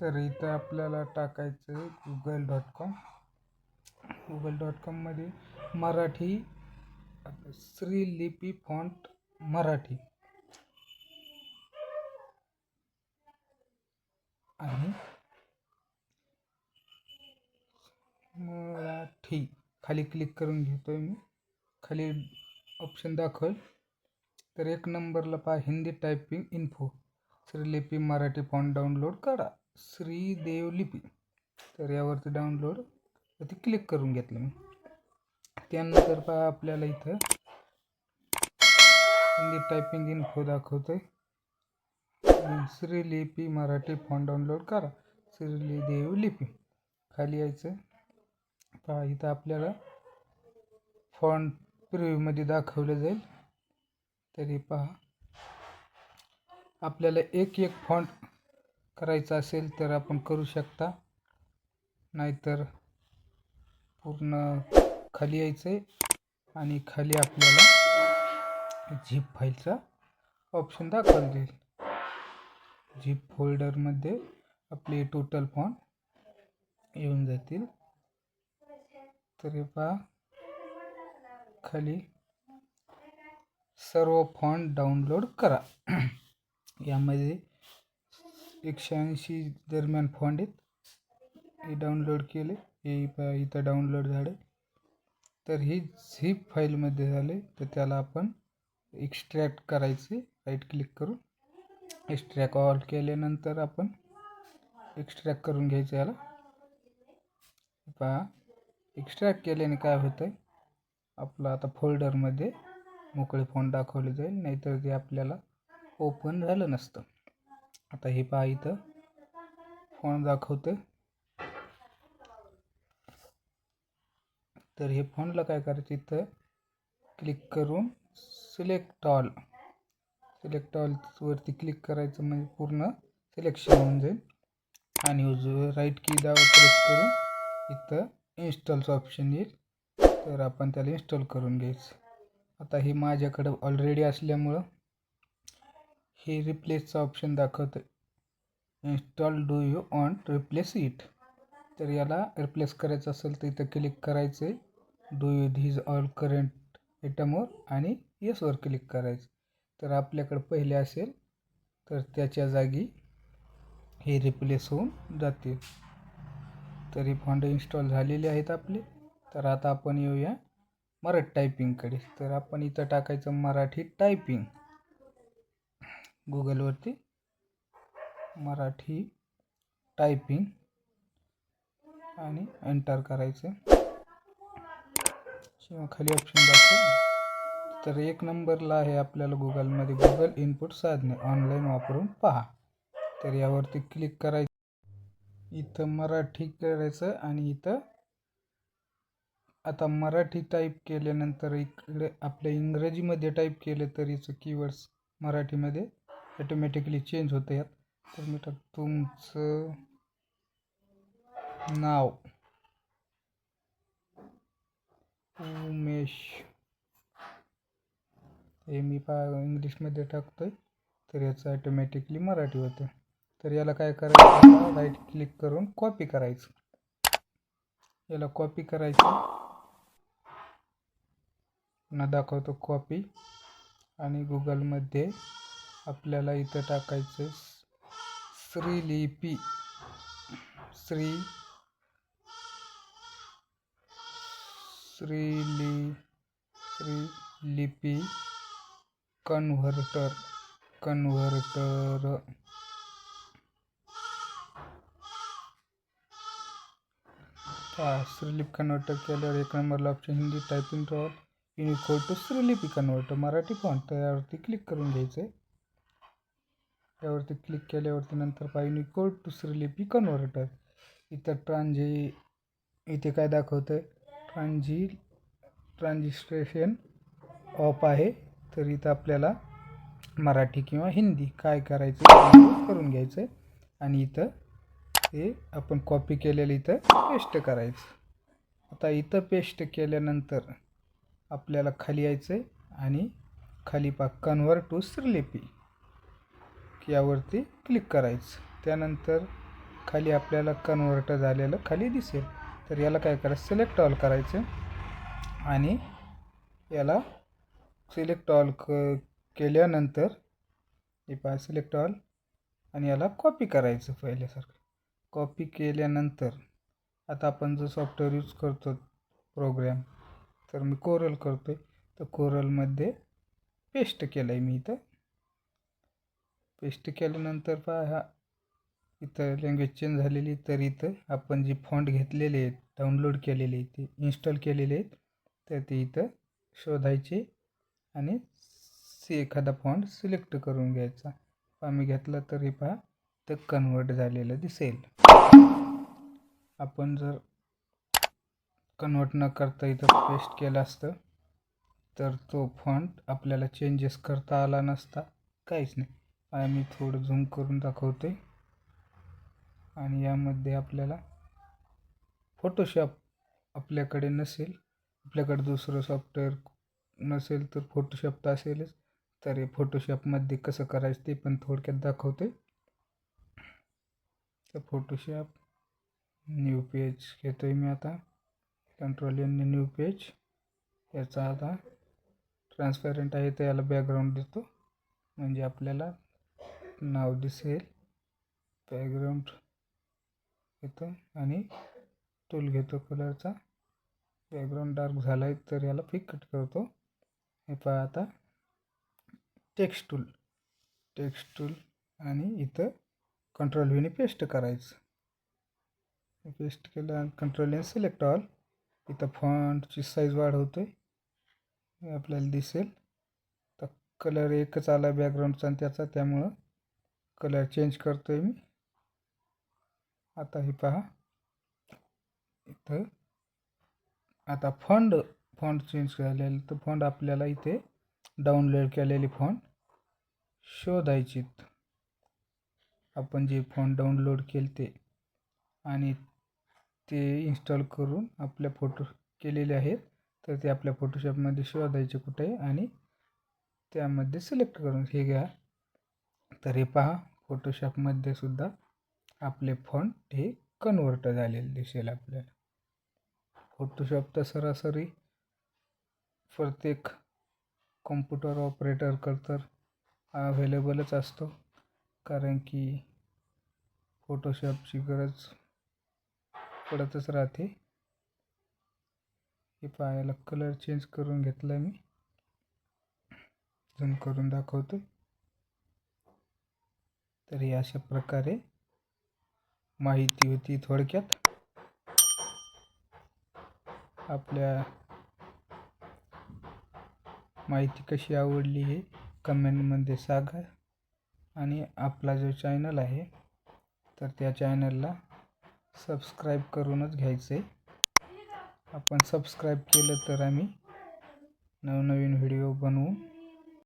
तर इथं आपल्याला टाकायचं आहे Google dot com Google dot कॉममध्ये Marathi Shreelipi font Marathi. आणि मराठी. खाली क्लिक करून घेतोय मी. खाली ऑप्शन दाखवेल. तर एक नंबरला पहा Hindi typing info Shrilipi Marathi font download करा. श्रीदेव लिपी तर यावरती डाउनलोड ती क्लिक करून घेतलं मी. त्यानंतर पहा आपल्याला इथं हिंदी टायपिंग इन्फो दाखवतोय. श्रीलिपी मराठी फॉन्ट डाउनलोड करा. श्रीदेव लिपी खाली यायचं. पहा इथं आपल्याला फॉन्ट प्रिव्ह्यूमध्ये दाखवलं जाईल. तरी पहा. आपल्याला एक एक फॉन्ट करायचं असेल तर आपण करू शकता. नाहीतर पूर्ण खाली यायचं आहे आणि खाली आपल्याला झिप फाईलचा ऑप्शन दाखवला जाईल झिप फोल्डरमध्ये आपले टोटल फॉन येऊन जातील. तरी पहा खाली सर्व फॉन्ट डाउनलोड करा. यामध्ये एकशे ऐंशी दरम्यान फॉन्ट आहेत. हे डाउनलोड केले. हे पहा इथं डाउनलोड झाले. तर ही झिप फाईलमध्ये झाले. तर त्याला आपण एक्स्ट्रॅक्ट करायचे. राईट क्लिक करून एक्स्ट्रॅक्ट ऑल केल्यानंतर आपण एक्स्ट्रॅक्ट करून घ्यायचं याला. पहा एक्स्ट्रॅक्ट केल्याने काय होतं आहे आपलं आता फोल्डरमध्ये मोकळे फोन दाखवले जाईल. नाहीतर ते आपल्याला ओपन झालं नसतं. आता हे पहा इथं. फोन दाखवतं तर हे फोनला काय करायचं इथं? क्लिक करून सिलेक्ट ऑल. सिलेक्ट ऑलवरती क्लिक करायचं म्हणजे पूर्ण सिलेक्शन होऊन जाईल. आणि उजवं राईट की दावा प्रेस करून इथं इन्स्टॉलचं ऑप्शन येईल. तर आपण त्याला इन्स्टॉल करून घ्यायचं. आता हे माझ्याकडं ऑलरेडी असल्यामुळं हे रिप्लेसचं ऑप्शन दाखवतं install do you want replace it तर याला रिप्लेस करायचं असेल तर इथं क्लिक करायचं आहे do you these all current आयटमवर आणि येसवर क्लिक करायचं. तर आपल्याकडं पहिले असेल तर त्याच्या जागी हे रिप्लेस होऊन जातील तर हे फॉन्ट इन्स्टॉल झालेले आहेत आपले. तर आता आपण येऊया मराठी टायपिंगकडे तर आपण इथं टाकायचं मराठी टायपिंग गुगलवरती मराठी टायपिंग आणि एंटर करायचं. किंवा खाली ऑप्शन दाखव. तर एक नंबरला आहे आपल्याला गुगलमध्ये गुगल इनपुट साधने ऑनलाईन वापरून पहा. तर यावरती क्लिक करायचं इथं मराठी करायचं आणि इथं आता मराठी टाईप केल्यानंतर इकडे आपल्या इंग्रजीमध्ये टाईप केलं तरीचं कीवर्ड्स मराठीमध्ये ॲटोमॅटिकली चेंज होतं यात. तर मी टाक तुमचं नाव. उमेश. हे मी पा इंग्लिशमध्ये टाकतोय. तर याचं ॲटोमॅटिकली मराठी होतं. तर याला काय करायचं? राईट क्लिक करून कॉपी करायचं. याला कॉपी करायचं. पुन्हा दाखवतो कॉपी आणि गुगलमध्ये आपल्याला इथं टाकायचं Shrilipi. Shri श्रीली Shrilipi converter converter. Shrilipi converter केल्यावर एक नंबरला option Hindi typing tool Unicode to Shrilipi converter Marathi font त्यावरती क्लिक करून घ्यायचं आहे यावरती क्लिक केल्यावरती नंतर पहा कोड दुसरी लिपी कन्व्हर्टर इथं ट्रान्झी इथे काय दाखवतं आहे ट्रान्झी ट्रान्झिस्ट्रेशन ऑफ आहे. तर इथं आपल्याला मराठी किंवा हिंदी काय करायचं करून घ्यायचं आहे आणि इथं हे आपण कॉपी केलेलं इथं पेस्ट करायचं. आता इथं पेस्ट केल्यानंतर आपल्याला खाली यायचं आहे आणि खाली पा कन्व्हर्ट टू श्रीलिपी यावरती क्लिक करायचं. त्यानंतर खाली आपल्याला कन्वर्ट झालेलं खाली दिसेल. तर याला काय करायचं सिलेक्ट ऑल करायचं. आणि याला सिलेक्ट ऑल क केल्यानंतर हे पहा सिलेक्ट ऑल आणि याला कॉपी करायचं पहिल्यासारखं. कॉपी केल्यानंतर आता आपण जो सॉफ्टवेअर यूज करतो प्रोग्रॅम तर मी कोरल करतो आहे तर कोरलमध्ये पेस्ट केलं आहे मी इथं. पेस्ट केल्यानंतर पहा हा इथं लँग्वेज चेंज झालेली तर इथं आपण जे फॉन्ट घेतलेले आहेत डाउनलोड केलेले आहेत ते इन्स्टॉल केलेले आहेत तर ते इथं शोधायचे आणि से एखादा फॉन्ट सिलेक्ट करून घ्यायचा. आम्ही घेतला तर हे पहा तर कन्वर्ट झालेलं दिसेल. आपण जर कन्वर्ट न करता इथं पेस्ट केलं असतं तर तो फॉन्ट आपल्याला चेंजेस करता आला नसता काहीच नाही. आम्ही थोडं झूम करून दाखवतो आहे आणि यामध्ये आपल्याला फोटोशॉप आपल्याकडे नसेल आपल्याकडे दुसरं सॉफ्टवेअर नसेल तर फोटोशॉप तर असेलच. तर हे फोटोशॉपमध्ये कसं करायचं ते पण थोडक्यात दाखवते तर फोटोशॉप न्यू पेज घेतो आहे मी आता. कंट्रोल एन न्यू पेज याचा आता ट्रान्सपॅरंट आहे तर याला बॅकग्राऊंड देतो. म्हणजे आपल्याला नाव दिसेल. बॅकग्राऊंड येतं आणि टूल घेतो कलरचा बॅकग्राऊंड डार्क झाला आहे तर याला फिकट करतो. हे पहा आता. टेक्स्ट टूल टेक्स्ट टूल आणि इथं कंट्रोल व्हीने पेस्ट करायचं. पेस्ट केलं कंट्रोल व्हीने सिलेक्ट ऑल इथं फॉन्टची साईज वाढवतो आहे आपल्याला दिसेल. तर कलर एकच आला बॅकग्राऊंडचा आणि त्याचा त्यामुळं कलर चेंज करतो आहे मी. आता हे पहा. इथं. आता फंड फॉन्ट चेंज झालेलं. तर फॉन्ट आपल्याला इथे डाउनलोड केलेली फॉन्ट शोधायचीत आपण जे फॉन्ट डाउनलोड केले ते आणि ते इन्स्टॉल करून आपल्या फोटो केलेले आहेत तर ते आपल्या फोटोशॉपमध्ये शोधायचे कुठे आणि त्यामध्ये सिलेक्ट करून हे घ्या. तर हे पहा. फोटोशॉपमध्ये सुद्धा आपले फॉन्ट हे कन्वर्ट झालेले दिसेल आपल्याला. फोटोशॉप तर सरासरी प्रत्येक कॉम्प्युटर ऑपरेटर तर अवेलेबलच असतो. कारण की फोटोशॉपची गरज पडतच राहते. हे पायाला कलर चेंज करून घेतला मी. झूम करून दाखवतो तर ही अशा प्रकारे माहिती होती थोडक्यात. आपल्या माहिती कशी आवडली हे कमेंटमध्ये सांगा. आणि आपला जो चॅनल आहे तर त्या चॅनलला सबस्क्राईब करूनच घ्यायचं. आहे आपण सबस्क्राईब केलं तर आम्ही नवनवीन व्हिडिओ बनवून